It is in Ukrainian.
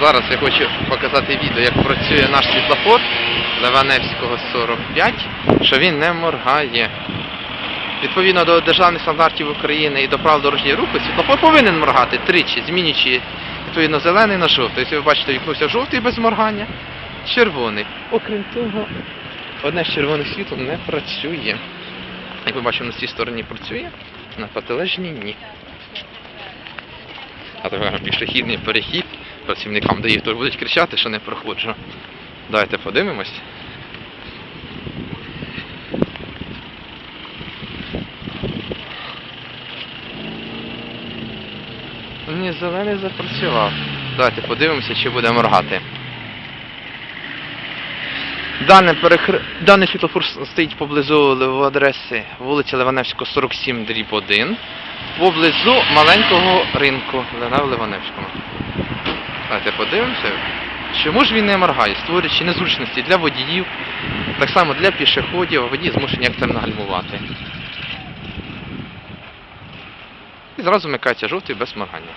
Зараз я хочу показати відео, як працює наш світлофор Леваневського 45, що він не моргає. Відповідно до державних стандартів України і до правил дорожнього руху, світлофор повинен моргати тричі, змінюючи відповідно зелений на жовтий. Ось ви бачите, вікнувся жовтий без моргання, червоний. Окрім того, одне з червоних світлом не працює. Як ви бачимо, на цій стороні працює, на протилежній ні. А тепер пішохідний перехід працівникам даїв то будуть кричати, що не проходжу. Давайте подивимось. Ні, зелений запрацював. Давайте подивимося, чи буде моргати. Дане перехр... Даний світлофор стоїть поблизу адреси вулиця Ливаневського 47 дріб 1 поблизу маленького ринку Лена в Ливаневському. Давайте подивимося. Чому ж він не моргає, створюючи незручності для водіїв, так само для пішоходів, а водії змушені екстремно гальмувати. І зразу вмикається жовтий без моргання.